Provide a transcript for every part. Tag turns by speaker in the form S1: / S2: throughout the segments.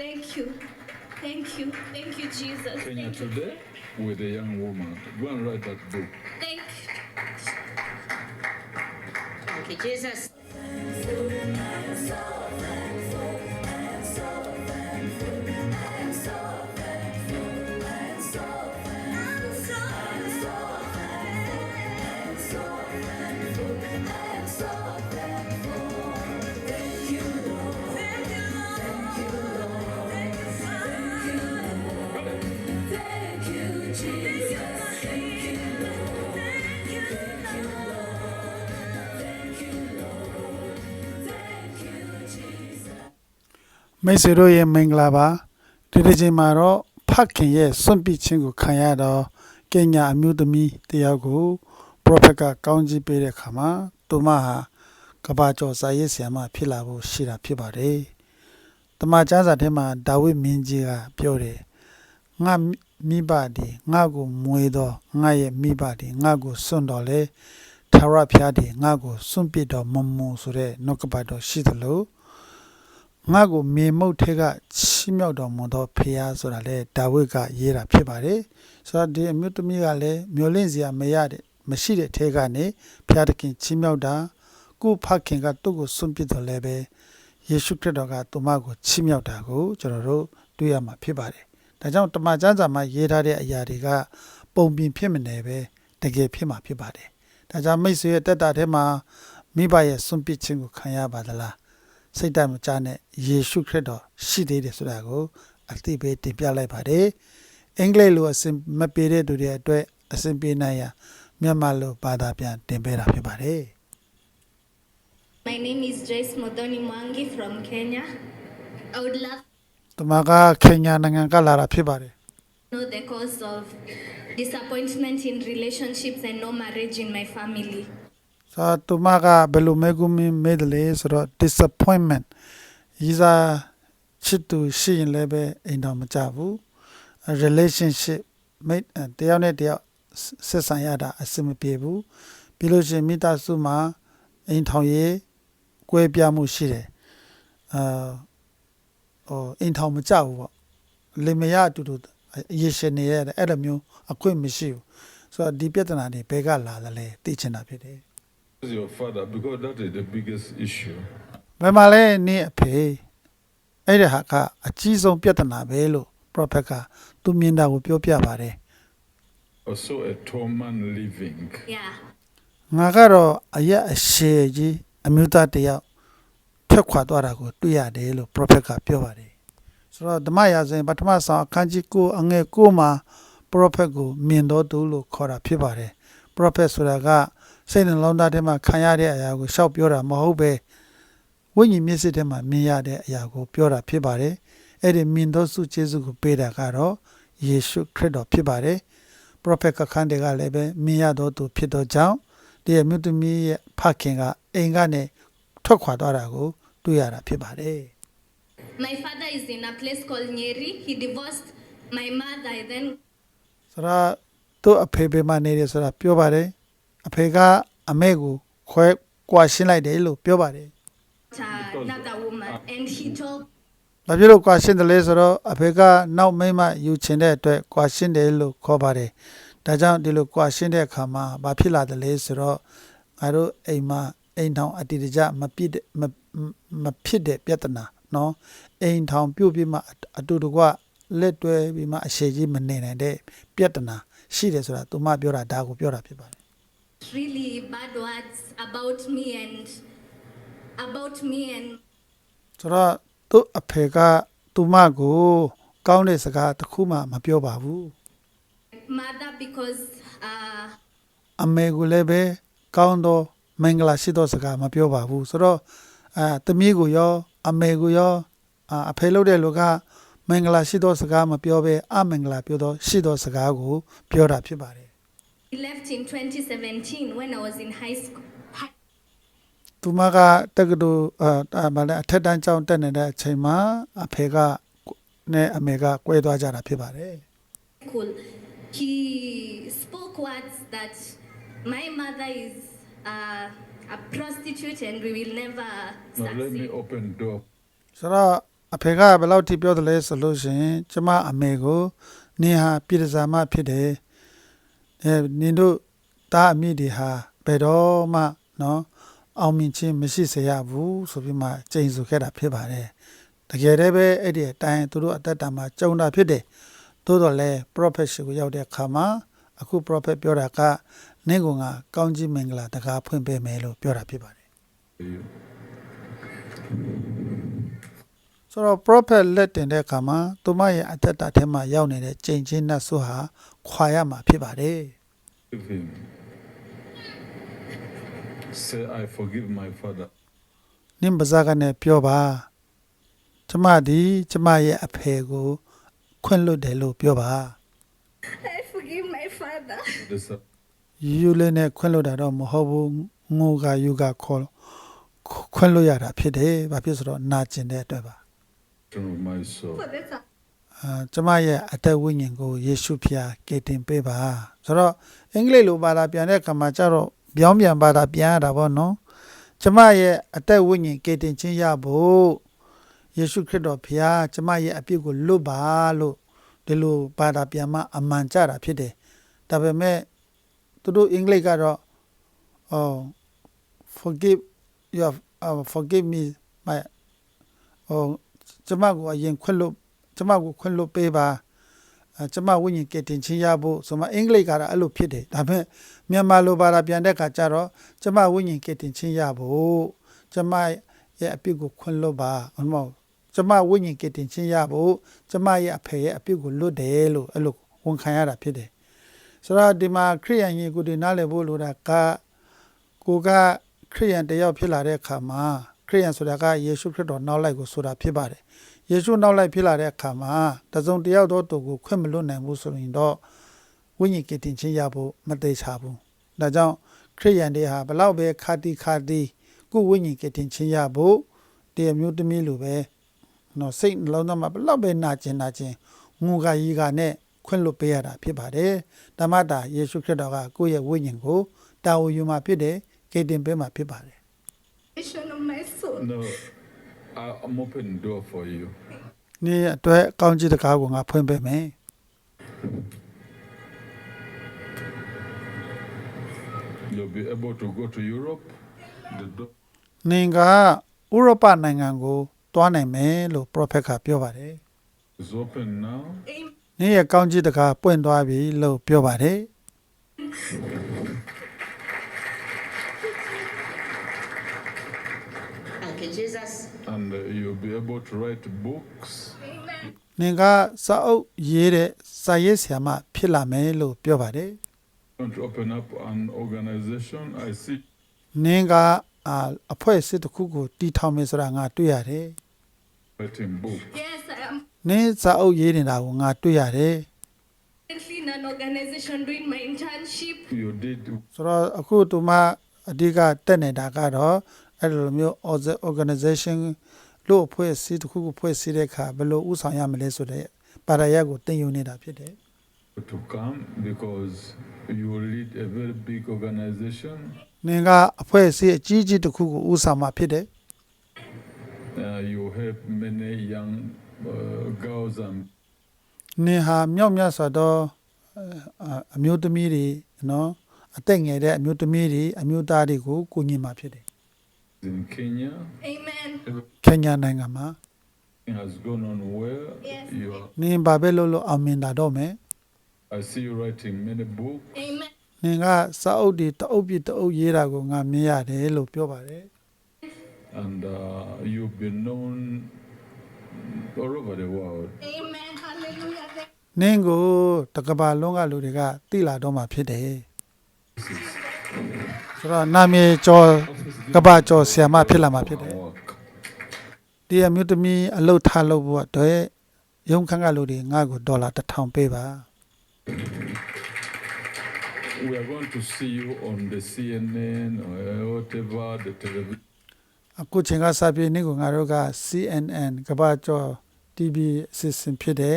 S1: Thank you. Thank you. Thank you, Jesus.
S2: Kenya
S1: Thank you.
S2: today with a young woman. Go and write that book.
S1: Thank
S3: you.
S4: Thank you, Jesus.
S5: မိတ်ဆွေတို့ရဲ့မင်္ဂလာပါဒီတစ်ချိန်မှာတော့ဖခင်ရဲ့စွန့်ပစ်ခြင်းကိုခံရတော့ကညာအမျိုးသမီးတယောက်ကို prophet ကကောင်းကြီးပေးတဲ့ခါမှာသူမဟာကဘာကျော်စာရေးဆရာမဖြစ်လာဖို့ရှိတာဖြစ်ပါတယ်တမန်ကျမ်းစာထဲမှာဒါဝိမင်းကြီးကပြောတယ်ငါမိဘဒီငါကိုမွေတော့ငါရဲ့မိဘဒီငါကိုစွန့်တော်လေသာရဖျားဒီငါကိုစွန့်ပစ်တော့မမုံဆိုတဲ့နှုတ်ကပတ်တော်ရှိသလို ငါကိုမေမုတ်ထဲကချီးမြှောက်တော်မူသောဖခင်ဆိုတာလေဒါဝိဒ်ကရေးတာဖြစ်ပါတယ်ဆိုတော့ဒီအမျိုးသမီးကလည်းမျောလင့်စရာမရတဲ့မရှိတဲ့ထဲကနေဖခင်တခင်ချီးမြှောက်တာကိုဖခင်ကသူ့ကိုစွန့်ပစ်တော်လဲပဲယေရှုခရစ်တော်ကသူမကိုချီးမြှောက်တာကိုကျွန်တော်တို့တွေ့ရမှာဖြစ်ပါတယ်ဒါကြောင့်တမန်ကျမ်းစာမှာရေးထားတဲ့အရာတွေကပုံပြင်ဖြစ်မနေပဲတကယ်ဖြစ်မှာဖြစ်ပါတယ်ဒါကြောင့်မိတ်ဆွေရဲ့တက်တာထဲမှာမိဘရဲ့စွန့်ပစ်ခြင်းကိုခံရပါသလား စိတ်တမကြနဲ့ယေရှုခရစ်တော်ရှိသေးတယ်ဆိုတာကိုအသိပေးတင်ပြလိုက်ပါတယ်အင်္ဂလိပ်လိုအစဉ်မပြေတဲ့သူတွေအတွက်အစဉ်ပြေနိုင်ရမြန်မာလိုဘာသာပြန်တင်ပေးတာဖြစ်ပါတယ်
S1: My name is Joyce Modoni Mwangi from Kenya. I would love
S5: တမကခင်ညာနိုင်ငံကလာတာဖြစ်ပါတယ်
S1: to know the cause of disappointment in relationships and no marriage in my family.
S5: ဆိုတော့တမကဘယ်လိုမဲကူမင်းမဲတယ်လဲဆိုတော့ disappointment ရီစာချစ်သူရှိရင်လည်းပဲအိမ်တော်မကြဘူး relationship မိတ်တယောက်နဲ့တယောက်ဆက်ဆံရတာအဆင်မပြေဘူးပြီးလို့ရှိရင်မိသားစုမှာအိမ်ထောင်ရေးကွဲပြားမှုရှိတယ်အာဟိုအိမ်ထောင်မကြဘူးပေါ့လင်မယားအတူတူအရေးရှင်နေရတယ်အဲ့လိုမျိုးအခွင့်မရှိဘူးဆိုတော့ဒီပြဿနာတွေဘဲကလာတယ်လဲသိချင်တာဖြစ်တယ်
S2: Who's your father? Because that is the biggest issue.
S5: ဘယ်မှာလဲနင့်အဖေအဲ့ဒီဟာကအကြီးဆုံးပြဿနာပဲလို့ prophet ကသူမြင်တာကိုပြောပြပါတယ်
S2: Also a tall man living.
S1: Yeah.
S5: ငါကတော့အရက်အရှည်ကြီးအမျိုးသားတစ်ယောက်ထွက်ခွာသွားတာကိုတွေ့ရတယ်လို့ prophet ကပြောပါတယ်ဆိုတော့ဓမ္မရာဇဝင်ပထမဆောင်အခန်းကြီး9အငယ်9မှာ prophet ကိုမြင်တော်သူလို့ခေါ်တာဖြစ်ပါတယ် prophet ဆိုတာက စိတ်နှလုံးသားထဲမှာခံရတဲ့အရာကိုရှောက်ပြောတာမဟုတ်ပဲဝိညာဉ်မျက်စိထဲမှာမြင်ရတဲ့အရာကိုပြောတာဖြစ်ပါတယ်အဲ့ဒီမြင်တော်စုကျေးဇူးကိုပေးတာကတော့ယေရှုခရစ်တော်ဖြစ်ပါတယ် prophet ကခန်းတွေကလည်းပဲမြင်ရတော်သူဖြစ်တော်ကြောင့်ဒီအမျိုးသမီးရဲ့ဖခင်ကအိမ်ကနေထွက်ခွာသွားတာကိုတွေ့ရတာဖြစ်ပါတယ်
S1: My father is in a place called Nyeri. He divorced my mother. I then
S5: ဆိုတော့သူ့အဖေဖေမနေတယ်ဆိုတာပြောပါတယ် အဖေကအမေကိုခွဲကွာရှင်းလိုက်တယ်လို့ပြောပါတယ်
S1: uh, not that woman and he told ။
S5: ဘာဖြစ်လို့ကွာရှင်းတယ်လဲဆိုတော့အဖေကနောက်မိမယူချင်တဲ့အတွက်ကွာရှင်းတယ်လို့ခေါ်ပါတယ်။ဒါကြောင့်ဒီလိုကွာရှင်းတဲ့အခါမှာဘာဖြစ်လာတယ်လဲဆိုတော့ငါတို့အိမ်မှာအိမ်ထောင်အတိတ်ကြမပြည့်မဖြစ်တဲ့ပြဿနာနော်အိမ်ထောင်ပြုတ်ပြီးမှအတူတကွလက်တွဲပြီးမှအရှိကြီးမနေနိုင်တဲ့ပြဿနာရှိတယ်ဆိုတာသူမပြောတာဒါကိုပြောတာဖြစ်ပါတယ်
S1: really bad words about me and about me and
S5: ဆိုတော့သူ့အဖေကသူမကို ကောင်းတဲ့စကားတစ်ခုမှမပြောပါဘူး
S1: mother because uh,
S5: အမေကိုလည်းပဲကောင်းသောမင်္ဂလာရှိသောစကားမပြောပါဘူးဆိုတော့အာသမီးကိုရော အမေကိုရောအာအဖေလုပ်တဲ့လူကမင်္ဂလာရှိသောစကားမပြောဘဲအမင်္ဂလာပြောသောရှိသောစကားကို ပြောတာဖြစ်ပါတယ်
S1: he left in 2017 when I was in high school. High-
S5: သူမကတက္ကသိုလ်အာအာမလည်းအထက်တန်းကျောင်းတက်နေတဲ့အချိန်မှာအဖေကနဲ့အမေကကွဲသွားကြတာဖြစ်ပါတယ်
S1: school. He spoke words that my mother is uh, a prostitute and we will never
S2: Now let me
S1: succeed.
S2: open door.
S5: ဆိုတော့အဖေကဘယ်လောက်ထိပြောတယ်လဲဆိုလို့ရှိရင်ကျမအမေကိုနင်ဟာပြည်စာမဖြစ်တယ် အဲနင်တို့တားအမိတွေဟာဘယ်တော့မှနော်အောင်မြင်ခြင်းမရှိစေရဘူးဆိုပြီးမှကြိမ်ဆိုခဲ့တာဖြစ်ပါတယ်တကယ်တည်းပဲအဲ့ဒီအတိုင်းသူတို့အသက်တာမှာကြုံတာဖြစ်တယ်သို့တော်လည်း prophet ရှိကိုရောက်တဲ့အခါမှာအခု prophet ပြောတာကနင့်ကငါကောင်းကြီးမင်္ဂလာတကားဖွင့်ပေးမယ်လို့ပြောတာဖြစ်ပါတယ်
S2: You.
S5: ဆိုတော့ prophet လက်တင်တဲ့အခါမှာသူမရဲ့အသက်တာထဲမှာရောက်နေတဲ့ကြိမ်ချင်းနတ်ဆိုးဟာခွာရမှာဖြစ်ပါတယ်
S2: Give him. Say, I forgive my father.
S5: နင့်ပါဇာကနဲ့ပြောပါကျမဒီကျမရဲ့အဖေကို ခွင့်လွတ်တယ်လို့ပြောပါ
S1: I forgive my father.
S2: The son
S5: ယူလေးနဲ့ခွင့်လွတ်တာတော့မဟုတ်ဘူးငိုကယူကခေါ်ခွင့်လွတ်ရတာဖြစ်တယ်ဘာဖြစ်ဆိုတော့နာကျင်တဲ့အတွက်ပါ အာကျမရဲ့အသက်ဝိညာဉ်ကိုယေရှုဖျားကယ်တင်ပေးပါဆိုတော့အင်္ဂလိပ်လိုဘာသာပြန်တဲ့အခါမှာကျတော့ပြောင်းပြန်ဘာသာပြန်ရတာပေါ့နော်ကျမရဲ့အသက်ဝိညာဉ်ကယ်တင်ခြင်းရဖို့ယေရှုခရစ်တော်ဖျားကျမရဲ့အပြစ်ကိုလွတ်ပါလို့ဒီလိုဘာသာပြန်မှအမှန်ကြတာဖြစ်တယ်ဒါပေမဲ့သူတို့အင်္ဂလိပ်ကတော့အော် forgive you have, uh, forgive me my ဟို ကျမကိုအရင်ခွင့်လွတ်ကျမကိုခွင့်လွတ်ပေးပါအဲကျမဝိညာဉ်ကယ်တင်ခြင်းရဖို့ဆိုမှအင်္ဂလိပ်ကတော့အဲ့လိုဖြစ်တယ်ဒါပေမဲ့မြန်မာလိုဘာသာပြန်တဲ့အခါကျတော့ကျမဝိညာဉ်ကယ်တင်ခြင်းရဖို့ကျမရဲ့အပြစ်ကိုခွင့်လွတ်ပါဟုတ်မဟုတ်ကျမဝိညာဉ်ကယ်တင်ခြင်းရဖို့ကျမရဲ့အဖေရဲ့အပြစ်ကိုလွတ်တယ်လို့အဲ့လိုဝန်ခံရတာဖြစ်တယ်ဆိုတော့ဒီမှာခရိယန်ကြီးကိုဒီနားလည်ဖို့လိုတာကကိုကခရိယန်တစ်ယောက်ဖြစ်လာတဲ့အခါမှာ ခရိယန်ဆိုတာကယေရှုခရစ်တော်နောက်လိုက်ကိုဆိုတာဖြစ်ပါတယ်ယေရှုနောက်လိုက်ဖြစ်လာတဲ့အခါမှာတစုံတစ်ယောက်တော့သူကိုခွင့်မလွတ်နိုင်ဘူးဆိုရင်တော့ဝိညာဉ်ကယ်တင်ခြင်းရဖို့မသေးချဘူးဒါကြောင့်ခရိယန်တွေဟာဘလောက်ပဲခါတီခါတီကိုယ်ဝိညာဉ်ကယ်တင်ခြင်းရဖို့ဒီအမျိုးသမီးလိုပဲနော်စိတ်နှလုံးသားမှာဘလောက်ပဲနာကျင်နာကျင်ငူကကြီးကနဲ့ခွင့်လွတ်ပေးရတာဖြစ်ပါတယ်ဓမ္မတာယေရှုခရစ်တော်ကကိုယ့်ရဲ့ဝိညာဉ်ကိုတာဝန်ယူมาဖြစ်တယ်ကယ်တင်ပေးมาဖြစ်ပါတယ်
S1: Vision of my soul.
S2: No, I- I'm open door for you.
S5: နေ့အတွက်အကောင်းကြီးတကားကိုငါဖွင့်ပေးမယ်
S2: You'll be able to go to Europe. The door
S5: နင်ကဥရောပနိုင်ငံကိုတွားနိုင်မယ်လို့ prophet ကပြောပါတယ်
S2: is open now.
S1: Amen.
S5: ။နင်ရဲ့ကောင်းကြီးတကားပွင့်သွားပြီလို့ပြောပါတယ်
S3: Thank you, Jesus.
S2: And uh, you'll be able to write books.
S1: Amen.
S5: ။နင်ကစာအုပ်ရေးတဲ့စာရေးဆရာမဖြစ်လာမယ်လို့ပြောပါတယ်
S2: Want to open up an organization? I see
S5: ။နင်ကအာအဖွဲ့အစည်းတစ်ခုကိုတည်ထောင်မယ်ဆိုတာငါတွေ့ရတယ်
S2: writing books.
S1: Yes, I am
S5: ။နင်စာအုပ်ရေးနေတာကိုငါတွေ့ရတယ်
S1: currently in an organization doing my internship.
S2: You did
S5: ။ဆိုတော့အခုတူမအဓိကတက်နေတာကတော့ အဲ့လိုမျိုး orza- organization လို့အဖွဲ့အစည်းတစ်ခုကိုဖွဲ့စည်းတဲ့အခါဘယ်လိုဥဆောင်ရမလဲဆိုတဲ့ပါရရက်ကိုတင်ယူနေတာဖြစ်တယ်။
S2: to come because you lead a very big organization.
S5: နင်ကအဖွဲ့အစည်းအကြီးကြီးတစ်ခုကိုဦးဆောင်မှာဖြစ်တယ်
S2: Uh, you help many young uh, girls and
S5: နင်ဟာမြောက်မြတ်စွာသောအာအမျိုးသမီးတွေနော်အသက်ငယ်တဲ့အမျိုးသမီးတွေအမျိုးသားတွေကိုကူညီမှာဖြစ်တယ်
S2: in Kenya.
S1: Amen.
S5: ခင်ညာနိုင်ငံမှာ
S2: Everything has gone on well.
S1: Yes.
S2: You are,
S5: နင်ဘာပဲလို့လို့အောင်မြင်လာတော့မယ်
S2: I see you writing many books.
S1: Amen.
S5: နင်ကစာအုပ်တွေတအုပ်ပြတအုပ်ရေးတာကိုငါမြင်ရတယ်လို့ပြောပါတယ်
S2: and uh, you've been known all over the world.
S1: Amen. Hallelujah. Thank
S5: နင်ကိုတကဘာလုံးကလူတွေကသိလာတော့မှာဖြစ်တယ်ဆိုတော့နာမည်ကျော် ကဘာကျော်ဆရာမဖြစ်လာမှာဖြစ်တယ်
S2: Work.
S5: ဒီအမျိုးသမီးအလုတ်ထားလို့ဘုရားတော့ရုံခန့်ကလူတွေငါ့ကိုဒေါ်လာ1000ပေးပါ
S2: We are going to see you on the CNN or whatever, the television.
S5: အခုချိန်ကစပြီးနေ့ကငါတို့က CNN ကဘာကျော် TV အစီအစဉ်ဖြစ်တဲ့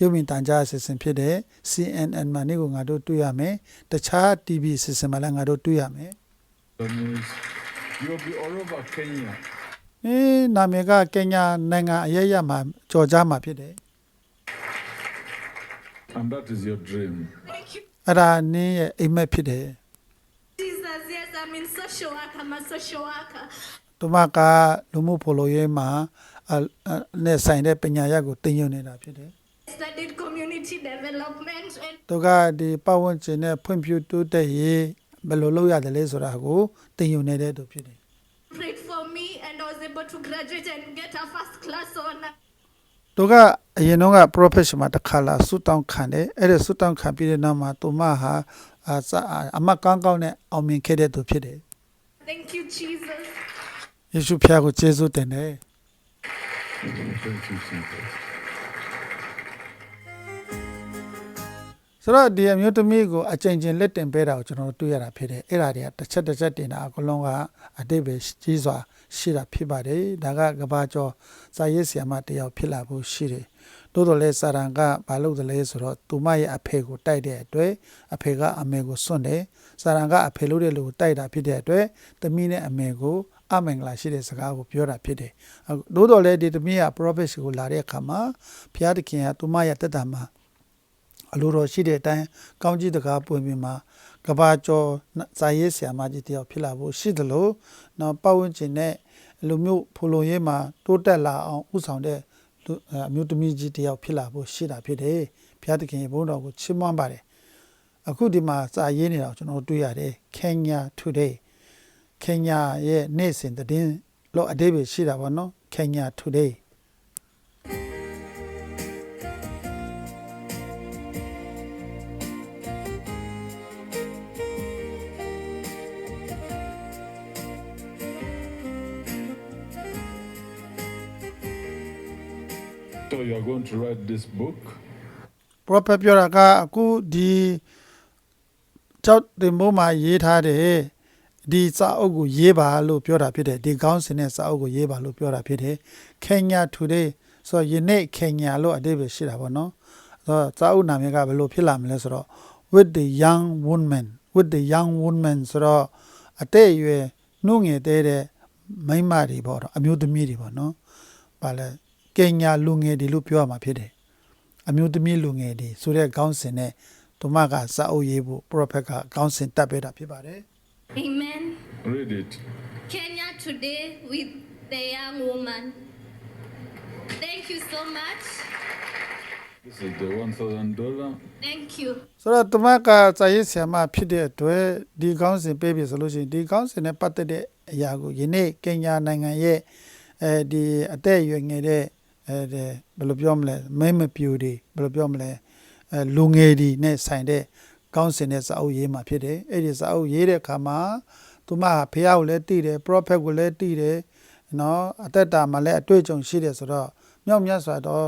S5: ရုပ်မြင်တန်ကြားအစီအစဉ်ဖြစ်တဲ့ CNN မှာနေ့ကငါတို့တွေ့ရမယ်တခြား TV အစီအစဉ်မှာလည်းငါတို့တွေ့ရမယ်
S2: That means You'll be all over Kenya.
S5: အင်းနာမည်ကကင်ညာနိုင်ငံအရရမှာကြော်ကြားမှာဖြစ်တယ်
S2: And that is your dream.
S1: Thank you,
S5: အဲ့ဒါနင်းရဲ့အိမ်မက်ဖြစ်တယ်
S1: Jesus. Yes, I'm in social work. I'm a social worker.
S5: သူမကလူမှုဖော်လို့ရေးမှာအအနဲ့ဆိုင်တဲ့ပညာရပ်ကိုတင်ယူနေတာဖြစ်တယ်
S1: I studied community development and
S5: သူကဒီပတ်ဝန်းကျင်နဲ့ဖွံ့ဖြိုးတိုးတက်ရေး ဘယ်လိုလုပ်ရတယ်လဲဆိုတာကိုတင်ယူနေတဲ့သူဖြစ်တယ်
S1: prayed for me, and I was able to graduate and get a first class honor.
S5: သူကအရင်တော့က profession မှာတစ်ခါလာဆူတောင်းခံတယ်အဲ့ဒါဆူတောင်းခံပြီးတဲ့နောက်မှာသူမဟာအာစအမတ်ကောင်းကောင်းနဲ့အောင်မြင်ခဲ့တဲ့သူဖြစ်တယ်
S1: Thank you, Jesus.
S5: ယေရှုဖျားကိုကျေးဇူးတင်တယ်
S2: Thank you, Jesus.
S5: ဆိုတော့ဒီအမျိုးသမီးကိုအကြိမ်ကြိမ်လက်တင်ပေးတာကိုကျွန်တော်တို့တွေ့ရတာဖြစ်တယ်အဲ့ဒါတွေကတစ်ချက်တစ်ချက်တင်တာအကလုံးကအတိတ်ပဲကြီးစွာရှိတာဖြစ်ပါတယ်ဒါကကဘာကျော်စာရေးဆရာမတစ်ယောက်ဖြစ်လာဖို့ရှိတယ်တိုးတော်လဲစာရန်ကဘာလုပ်တယ်လဲဆိုတော့သူမရဲ့အဖေကိုတိုက်တဲ့အတွက်အဖေကအမေကိုစွန့်တယ်စာရန်ကအဖေလို့တဲ့လူကိုတိုက်တာဖြစ်တဲ့အတွက်တမီးနဲ့အမေကိုအမင်္ဂလာရှိတဲ့စကားကိုပြောတာဖြစ်တယ်အခုတိုးတော်လဲဒီတမီးက prophet ကိုလာတဲ့အခါမှာဘုရားသခင်ကသူမရဲ့တက်တာမှာ အလိုတော်ရှိတဲ့အတိုင်းကောင်းကြီးတကားပွင့်ပြီးမှကဘာကျော်ဇာရေးဆရာမကြီးတယောက်ဖြစ်လာဖို့ရှိသလိုနောက်ပတ်ဝန်းကျင်နဲ့လူမျိုးဖလိုရေးမှာတိုးတက်လာအောင်ဥဆောင်တဲ့လူအမျိုးသမီးကြီးတယောက်ဖြစ်လာဖို့ရှိတာဖြစ်တယ်ဘုရားသခင်ရဲ့ဘုန်းတော်ကိုချီးမွမ်းပါတယ်အခုဒီမှာစာရေးနေတာကိုကျွန်တော်တွေ့ရတယ် Kenya Today Kenya ရဲ့နေ့စဉ်သတင်းလို့အတိတ်ပဲရှိတာပေါ့နော် Kenya Today
S2: So you are going to write this book.
S5: prophet ပြောတာကအခုဒီကြောက်တင်မိုးမှာရေးထားတယ်ဒီစာအုပ်ကိုရေးပါလို့ပြောတာဖြစ်တယ်ဒီကောင်းစင်တဲ့စာအုပ်ကိုရေးပါလို့ပြောတာဖြစ်တယ် Kenya Today ဆိုတော့ယနေ့ Kenya လို့အတိတ်ပဲရှိတာပေါ့နော်ဆိုတော့စာအုပ်နာမည်ကဘယ်လိုဖြစ်လာမလဲဆိုတော့ with the young woman with the young woman ဆိုတော့အတဲ့အရွယ်နှုတ်ငယ်သေးတဲ့မိန်းမတွေပေါ့တော့အမျိုးသမီးတွေပေါ့နော်ဗာလဲ ကင်ညာလူငယ်တွေလို့ပြောရမှာဖြစ်တယ်အမျိုးသမီးလူငယ်တွေဆိုတဲ့ခေါင်းစဉ်နဲ့သူမကစာအုပ်ရေးဖို့ prophet ကခေါင်းစဉ်တက်ပေးတာဖြစ်ပါတယ်
S1: Amen.
S2: Read it.
S1: Kenya today with the young woman. Thank you so much.
S2: This is the one thousand dollar.
S1: Thank you.
S5: ဆိုတော့သူမကစာရေးဆရာမဖြစ်တဲ့အတွက်ဒီခေါင်းစဉ်ပေးပြီဆိုလို့ရှိရင်ဒီခေါင်းစဉ်နဲ့ပတ်သက်တဲ့အရာကိုယနေ့ကင်ညာနိုင်ငံရဲ့အဲဒီအသက်အရွယ်ငယ်တဲ့ အဲဒီဘယ်လိုပြောမလဲမဲမပြူတွေဘယ်လိုပြောမလဲအဲလူငယ်တွေနဲ့ဆိုင်တဲ့ခေါင်းစဉ်နဲ့စာအုပ်ရေးမှာဖြစ်တယ်အဲ့ဒီစာအုပ်ရေးတဲ့အခါမှာသူမကဖះကိုလည်းတည်တယ် prophet ကိုလည်းတည်တယ်နော်အသက်တာမှာလည်းအတွေ့အကြုံရှိတယ်ဆိုတော့မြောက်မြတ်စွာတော့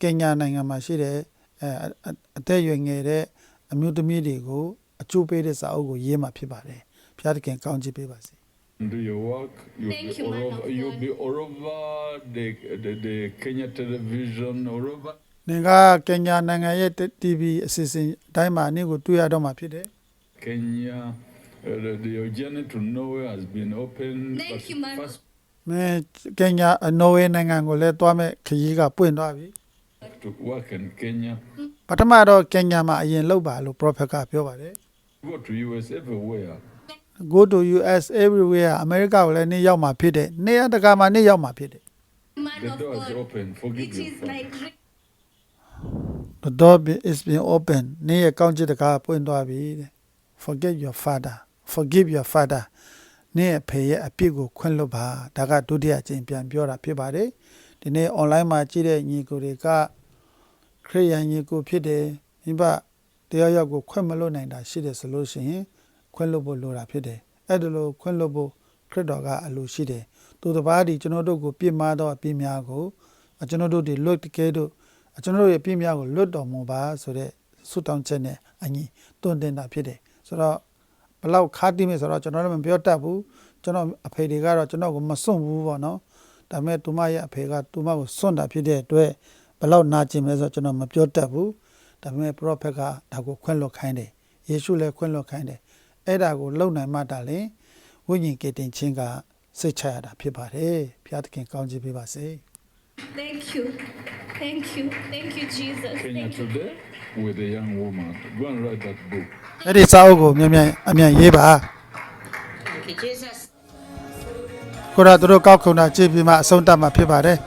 S5: ကင်ညာနိုင်ငံမှာရှိတဲ့အဲအအသက်အရွယ်ငယ်တဲ့အမျိုးသမီးတွေကိုအကျိုးပေးတဲ့စာအုပ်ကိုရေးမှာဖြစ်ပါတယ်ဖះတခင်ကောင်းချီးပေးပါစေ
S2: Do your work. You'll
S1: Thank
S2: be
S1: you,
S2: all
S1: man
S2: over,
S1: of
S2: you'll
S1: God.
S2: be all over the, the, the Kenya television, all over.
S5: နင်ကကင်ညာနိုင်ငံရဲ့ TV အစီအစဉ်အတိုင်းမှာနင့်ကိုတွေ့ရတော့မှာဖြစ်တယ်
S2: Kenya, uh, the, the, your journey to nowhere has been opened.
S1: Thank
S2: but
S1: you, man of
S2: First,
S5: မင်းကင်ညာအနော်ဝေးနိုင်ငံကိုလည်းတွားမဲ့ခရီးကပွင့်သွားပြီ
S2: to work in Kenya.
S5: ပထမတော့ကင်ညာမှာအရင်လောက်ပါလို့ prophet ကပြောပါတယ်
S2: Go to US everywhere.
S5: Go to US everywhere အမေရိကကိုလည်းနေ့ရောက်မှာဖြစ်တယ်နေရတကာမှာနေ့ရောက်မှာဖြစ်တယ်
S1: Man
S2: The
S1: of
S2: door is
S1: God.
S2: open. Forgive
S1: It
S2: your
S1: is
S2: father.
S1: my dream.
S5: the door be- is being open နေ့ရကောင်းချစ်တကာပွင့်သွားပြီတဲ့ forget your father forgive your father နေ့အဖေရဲ့အပြစ်ကိုခွင့်လွတ်ပါဒါကဒုတိယအကြိမ်ပြန်ပြောတာဖြစ်ပါတယ်ဒီနေ့ online မှာကြည့်တဲ့ညီကိုတွေကခရိယန်ညီကိုဖြစ်တယ်မိဘတရားရောက်ကိုခွင့်မလွတ်နိုင်တာရှိတယ်ဆိုလို့ရှိရင် ခွင့်လွတ်ဖို့လိုတာဖြစ်တယ်အဲ့ဒါလိုခွင့်လွတ်ဖို့ခရစ်တော်ကအလိုရှိတယ်သူတစ်ပါးဒီကျွန်တော်တို့ကိုပြစ်မှားသောအပြစ်များကိုကျွန်တော်တို့ဒီလွတ်တကယ်တို့ကျွန်တော်တို့ရဲ့ပြစ်များကိုလွတ်တော်မူပါဆိုတဲ့ဆုတောင်းချက်နဲ့အညီတွင်တင်တာဖြစ်တယ်ဆိုတော့ဘယ်လောက်ခါတိမယ်ဆိုတော့ကျွန်တော်လည်းမပြောတတ်ဘူးကျွန်တော်အဖေတွေကတော့ကျွန်တော်ကိုမစွန့်ဘူးပေါ့နော်ဒါပေမဲ့သူမရဲ့အဖေကသူမကိုစွန့်တာဖြစ်တဲ့အတွက်ဘယ်လောက်နာကျင်မလဲဆိုတော့ကျွန်တော်မပြောတတ်ဘူးဒါပေမဲ့ prophet ကဒါကိုခွင့်လွှတ်ခိုင်းတယ်ယေရှုလည်းခွင့်လွှတ်ခိုင်းတယ် အဲ့ဒါကိုလုံနိုင်မှတာလေဝိညာဉ်ကေတင်ချင်းကစိတ်ချရတာဖြစ်ပါတယ်ဘုရားသခင်ကောင်းချီးပေးပါစေ
S1: Thank you. Thank you. Thank you, Jesus.
S2: Kenya
S1: Thank you.
S2: today with a young woman. Go and write that book.
S5: အဲ့ဒီစာအုပ်ကိုမြန်မြန်အမြန်ရေးပါ
S3: Thank you, Jesus.
S5: ကိုရသူတို့ကောက်ခုံတာကြည့်ပြီးမှအဆုံးတတ်မှာဖြစ်ပါတယ်